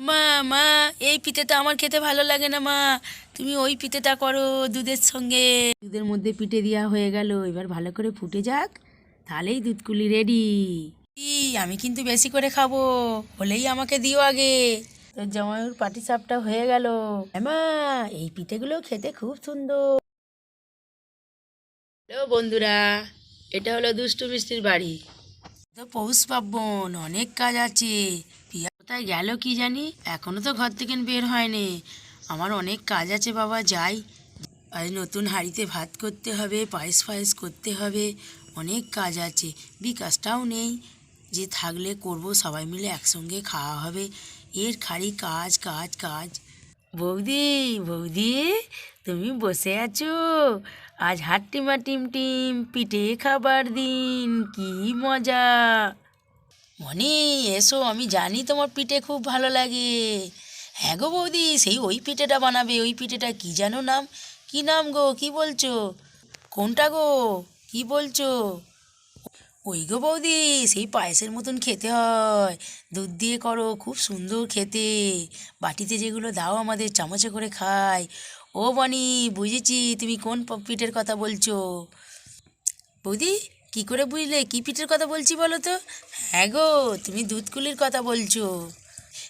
মা মা, এই পিঠেটা আমার খেতে ভালো লাগে না, মা। তুমি ওই পিঠেটা করো দুধের সঙ্গে। দুধের মধ্যে পিঠে দেওয়া হয়ে গেল, এবার ভালো করে ফুটে যাক, তাহলেই দুধকুলি রেডি আমি কিন্তু বেশি করে খাব, হলেই আমাকে দিও আগে। তোর জামাইয়ের পাটি সাপটা হয়ে গেল। মা, এই পিঠেগুলো খেতে খুব সুন্দর। হ্যালো বন্ধুরা, এটা হলো দুষ্টু মিষ্টির বাড়ি। তো পৌষ পার্বণ, অনেক কাজ আছে। কোথায় গেল কি জানি? এখনও তো ঘর থেকে বের হয়নি। আমার অনেক কাজ আছে বাবা, যাই। আজ নতুন হাঁড়িতে ভাত করতে হবে, পায়েস ফায়েস করতে হবে, অনেক কাজ আছে। বিকাশটাও নেই। যে থাকলে করব, সবাই মিলে একসঙ্গে খাওয়া হবে। এর খালি কাজ কাজ কাজ। বৌদি বৌদি, তুমি বসে আছো? আজ হাট্টিমা টিম টিম পিঠে খাবার দিন, কি মজা। মনি, এসো, আমি জানি তোমার পিঠে খুব ভালো লাগে। হ্যাঁ গো বৌদি, সেই ওই পিঠেটা বানাবে, ওই পিঠেটা কি জানো নাম? কি নাম গো, কি বলছো? কোনটা গো? কি বলছো? ওই গো বৌদি, সেই পায়েসের মতন খেতে হয়। দুধ দিয়ে করো, খুব সুন্দর খেতে। বাটিতে যেগুলো দাও, আমাদের চামচে করে খাই। ও বনি বুঝেছি, তুমি কোন পিঠের কথা বলছো? বৌদি কি করে বুঝলে? কি পিঠের কথা বলছি বলো তো? হ্যাঁ গো, তুমি দুধকুলির কথা বলছো।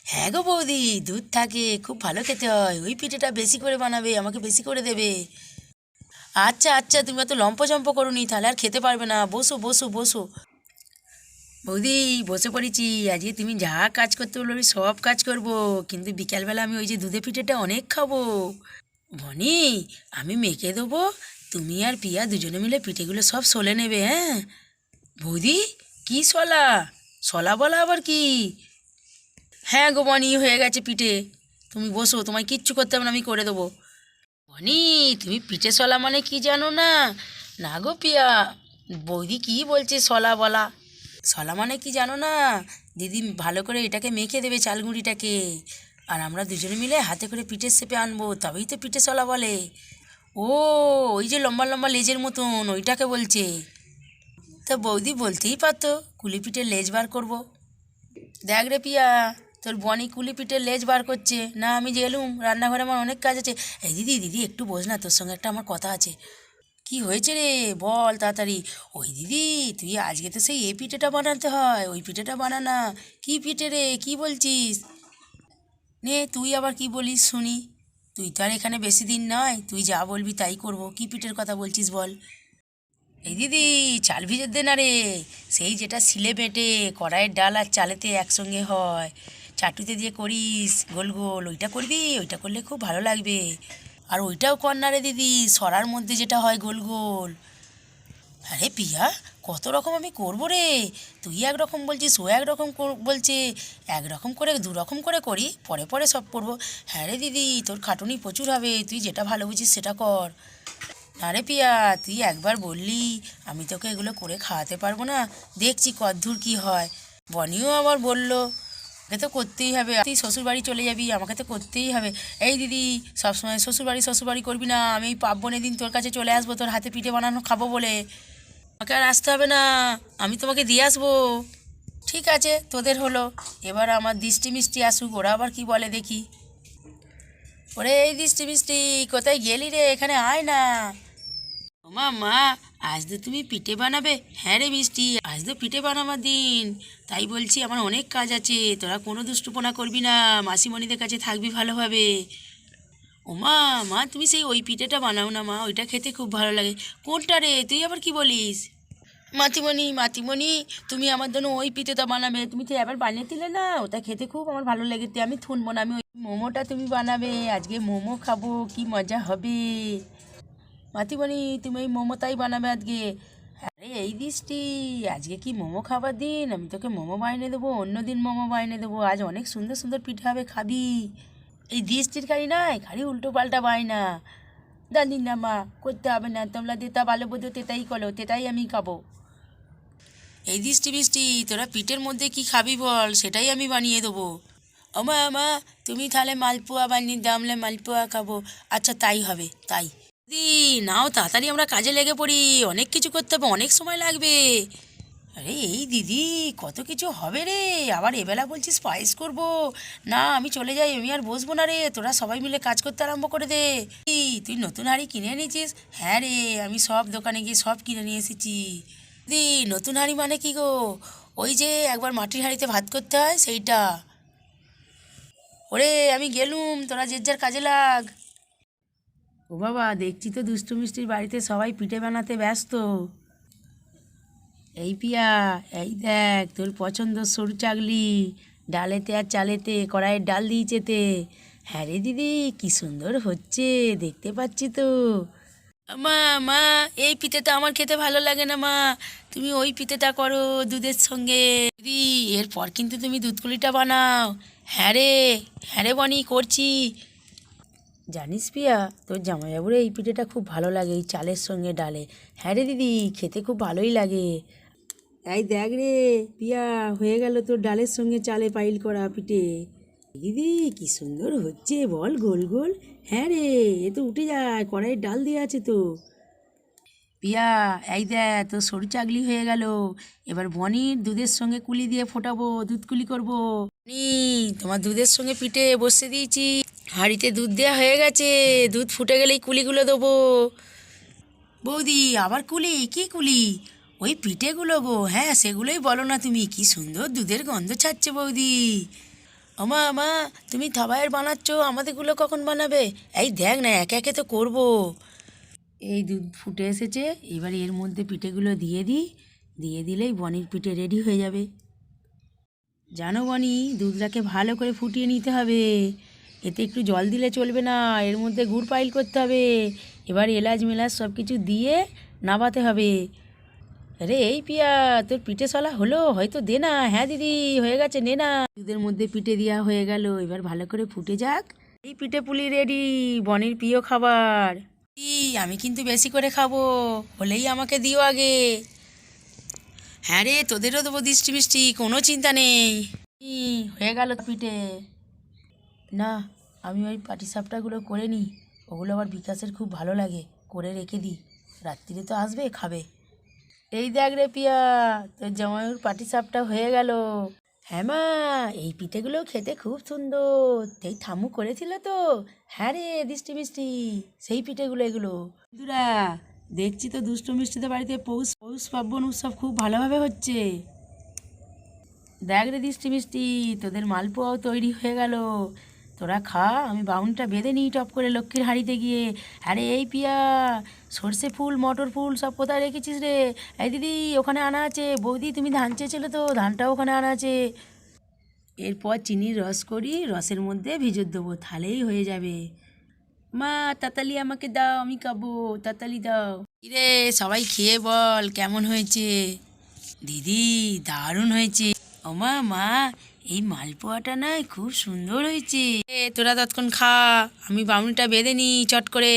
হ্যাঁ গো বৌদি, দুধ থাকে, খুব ভালো খেতে হয়। ওই পিঠেটা বেশি করে বানাবে, আমাকে বেশি করে দেবে। আচ্ছা আচ্ছা তুমি এত লম্পচম্প করো নি তাহলে আর খেতে পারবে না। বসো বসো বসো। বৌদি, বসে পড়েছি। আজকে তুমি যা কাজ করতে বলো আমি সব কাজ করব। কিন্তু বিকালবেলা আমি ওই যে দুধে পিঠেটা অনেক খাব। বনি আমি মেখে দেবো তুমি আর পিয়া দুজনে মিলে পিঠেগুলো সব সলে নেবে হ্যাঁ? বৌদি, কি সলা? সলা বলা আবার কি? হ্যাঁ গো বনি হয়ে গেছে পিঠে। তুমি বসো, তোমায় কিচ্ছু করতে হবে না, আমি করে দেবো। বনি তুমি পিঠে সলা মানে কি জানো না? না গো পিয়া, বৌদি কি বলছে সলা বলা? সলা মানে কি জানো না? দিদি ভালো করে এটাকে মেখে দেবে চালগুঁড়িটাকে আর আমরা দুজনে মিলে হাতে করে পিঠের শেপে আনব, তবেই তো পিঠে সলা বলে। ও, ওই যে লম্বা লম্বা লেজের মতন, ওইটাকে বলছে। তা বৌদি বলতেই পারতো কুলি পিঠের লেজ বার করব। দেখ রে পিয়া, তোর বনি কুলি পিঠের লেজ বার করছে। না, আমি যে এলুম রান্নাঘরে আমার অনেক কাজ আছে। এই দিদি দিদি, একটু বোঝ না, তোর সঙ্গে একটা আমার কথা আছে। কি হয়েছে রে? বল তাড়াতাড়ি। ওই দিদি, তুই আজকে তো সেই এ পিঠেটা বানাতে হয়, ওই পিঠেটা বানানা কি পিঠে রে, কি বলছিস? নে, তুই আবার কি বলিস শুনি। তুই তো আর এখানে বেশি দিন নয়, তুই যা বলবি তাই করব। কি পিঠের কথা বলছিস বল? এই দিদি, চাল ভিজে দে না রে। সেই যেটা শিলে বেটে, কড়াইয়ের ডাল আর চালেতে একসঙ্গে হয়। চাটুতে দিয়ে করিস, গোল গোল। ওইটা করবি, ওইটা করলে খুব ভালো লাগবে। আর ওইটাও কর না রে দিদি, সরার মধ্যে যেটা হয় গোল গোল। আরে পিয়া কত রকম আমি করব রে? তুই একরকম বলছিস, ও একরকম কর- বলছে, একরকম করে দু রকম করে করি, পরে পরে সব করব। হ্যাঁ রে দিদি, তোর খাটুনি প্রচুর হবে, তুই যেটা ভালো বুঝিস সেটা কর। না রে পিয়া তুই একবার বললি, আমি তোকে এগুলো করে খাওয়াতে পারব না, দেখছি কদ্দূর কি হয়। বনিও আবার বলল আমাকে তো করতেই হবে, তুই শ্বশুর বাড়ি চলে যাবি, আমাকে তো করতেই হবে। এই দিদি, সবসময় শ্বশুর বাড়ি শ্বশুর বাড়ি করবি না, আমি পার্বণের দিন তোর কাছে চলে আসব, তোর হাতে পিঠে বানানো খাব বলে। আমাকে আর আসতে হবে না। আমি তোমাকে দিয়ে আসব। ঠিক আছে, তোদের হলো। এবার আমার দৃষ্টি মিষ্টি আসুক, ওরা আবার কি বলে দেখি। ওরে, এই দৃষ্টি মিষ্টি, কোথায় গেলি রে? এখানে আয় না। ওমা মা আজ তো তুমি পিঠে বানাবে। হ্যাঁ রে মিষ্টি, আজ তো পিঠে বানাবার দিন। তাই বলছি, আমার অনেক কাজ আছে। তোরা কোনো দুষ্টুপনা করবি না। মাসিমণিদের কাছে থাকবি ভালোভাবে। ওমা মা মা, তুমি সেই ওই পিঠেটা বানাও না মা, ওইটা খেতে খুব ভালো লাগে। কোনটা রে, তুই আবার কি বলিস? মাতিমণি মাতিমণি, তুমি আমার জন্য ওই পিঠেটা বানাবে। তুমি তো এবার বানিয়ে দিলে না, ওটা খেতে খুব আমার ভালো লেগেছে আমি থুনবো না, আমি ওই মোমোটা তুমি বানাবে। আজকে মোমো খাব, কি মজা হবে। মাতিমণি, তুমি ওই মোমোটাই বানাবে আজকে। আরে, এই দিসটি আজকে কি মোমো খাবার দিন? আমি তোকে মোমো বানিয়ে দেবো অন্য দিন মোমো বানিয়ে দেবো। আজ অনেক সুন্দর সুন্দর পিঠে হবে, খাবি। এই দিসটির খালি নাই, খালি উল্টো পাল্টা পায় না জানি না মা, করতে হবে না, তোমরা যেটা ভালো বোঝো তেটাই করো তেটাই আমি খাব। এই দৃষ্টি বৃষ্টি, তোরা পিঠের মধ্যে কি খাবি বল, সেটাই আমি বানিয়ে দেবো। আমা আমা তুমি তাহলে মালপোয়া বানিয়ে দামলে মালপোয়া খাব। আচ্ছা তাই হবে, তাই। দি নাও, তাড়াতাড়ি আমরা কাজে লেগে পড়ি, অনেক কিছু করতে হবে, অনেক সময় লাগবে। আরে, এই দিদি, কত কিছু হবে রে? আবার এবেলা বলছিস পায়েস করব। না, আমি চলে যাই, আমি আর বসবো না রে। তোরা সবাই মিলে কাজ করতে আরম্ভ করে দে। তুই নতুন হাঁড়ি কিনে এনেছিস? হ্যাঁ রে, আমি সব দোকানে গিয়ে সব কিনে নিয়ে এসেছি। দি, নতুন হাঁড়ি মানে কি গো? ওই যে একবার মাটির হাঁড়িতে ভাত করতে হয়, সেইটা। ওরে, আমি গেলুম, তোরা যে যার কাজে লাগ। ও বাবা, দেখছি তো দুষ্টু মিষ্টির বাড়িতে সবাই পিঠে বানাতে ব্যস্ত। এই পিয়া, এই দেখ, তোর পছন্দ সরু চাগলি ডালেতে আর চালেতে কড়াইয়ের ডাল দিয়েছেতে হ্যাঁ রে দিদি, কি সুন্দর হচ্ছে, দেখতে পাচ্ছি তো। মা মা, এই পিঠেটা আমার খেতে ভালো লাগে না, মা। তুমি ওই পিঠেটা করো দুধের সঙ্গে। দিদি, এরপর কিন্তু তুমি দুধকুলিটা বানাও। হ্যাঁ রে হ্যাঁ রে বনি, করছি। জানিস পিয়া, তোর জামাইবাবুর এই পিঠেটা খুব ভালো লাগে, এই চালের সঙ্গে ডালে। হ্যাঁ রে দিদি, খেতে খুব ভালোই লাগে। এই দেখ রে, পিয়া, হয়ে গেল তোর ডালের সঙ্গে চালে পাইল করা পিঠে। দিদি, কি সুন্দর হচ্ছে, বল গোল গোল। হ্যাঁ রে, এ তো উঠে যায় কড়াইয়ের ডাল দিয়ে আছে তো। পিয়া, এই দেখ, তোর সরু চাগলি হয়ে গেল। এবার বনির দুধের সঙ্গে কুলি দিয়ে ফোটাবো, দুধ কুলি করব। নি তোমার দুধের সঙ্গে পিঠে বসে দিয়েছি। হাঁড়িতে দুধ দেওয়া হয়ে গেছে, দুধ ফুটে গেলেই কুলিগুলো দেবো। বৌদি, আবার কুলি? কি কুলি? ওই পিঠেগুলো গো হ্যাঁ সেগুলোই বলো না তুমি, কি সুন্দর দুধের গন্ধ ছাড়ছে বৌদি। ওমা মা তুমি থাবায়ের বানাচ্ছ, আমাদেরগুলো কখন বানাবে? এই দেখ না, একে একে তো করব। এই দুধ ফুটে এসেছে, এবার এর মধ্যে পিঠেগুলো দিয়ে দিই। দিয়ে দিলেই বনির পিঠে রেডি হয়ে যাবে। জানো বনি, দুধটাকে ভালো করে ফুটিয়ে নিতে হবে। এতে একটু জল দিলে চলবে না, এর মধ্যে গুড় পাইল করতে হবে। এবার এলাচ মেলাচ সব কিছু দিয়ে নাবাতে হবে। আরে এই পিয়া তোর পিঠে সলা হলো হয়তো দে না। হ্যাঁ দিদি হয়ে গেছে নে না। দুধের মধ্যে পিঠে দেওয়া হয়ে গেল এবার ভালো করে ফুটে যাক। এই পিঠে পুলি রেডি বনির প্রিয় খাবার। আমি কিন্তু বেশি করে খাব হলেই আমাকে দিও আগে। হ্যাঁ রে তোদেরও দেবো দৃষ্টি মিষ্টি কোনো চিন্তা নেই। হয়ে গেল পিঠে। না আমি ওই পাটিসাপটাগুলো করে নিই ওগুলো আবার বিকাশের খুব ভালো লাগে করে রেখে দিই। রাত্রিরে তো আসবে খাবে। এই দেখ রে পিয়া, তোর জামাইয়ের পাটিসাপটা হয়ে গেল। হ্যাঁ মা, এই পিঠেগুলো খেতে খুব সুন্দর। এই ঠামু করেছিল তো। হ্যাঁ রে, দৃষ্টি মিষ্টি, সেই পিঠেগুলো, এগুলো। বন্ধুরা, দেখছি তো দুষ্ট মিষ্টিদের বাড়িতে পৌষ পৌষ পার্বণ উৎসব খুব ভালোভাবে হচ্ছে। দেখ রে দৃষ্টি মিষ্টি, তোদের মালপোয়াও তৈরি হয়ে গেল। তোরা খা, আমি বাউনটা বেঁধে নিই টপ করে লক্ষ্মীর হাঁড়িতে গিয়ে। আরে এই পিয়া, সর্ষে ফুল, মটর ফুল সব কোথায় রেখেছিস রে? এই দিদি, ওখানে আনা আছে। বৌদি, তুমি ধান চেয়েছিলে তো, ধানটাও ওখানে আনা আছে। এরপর চিনির রস করি, রসের মধ্যে ভিজত দেবো তাহলেই হয়ে যাবে। মা, তাতালি আমাকে দাও, আমি খাব, তাতালি দাও। কিরে, সবাই খেয়ে বল, কেমন হয়েছে? দিদি, দারুণ হয়েছে। ওমা মা এই মালপোয়াটা না খুব সুন্দর হয়েছে। তোরা তৎক্ষণ খা, আমি বামুনটা বেঁধে নি চট করে।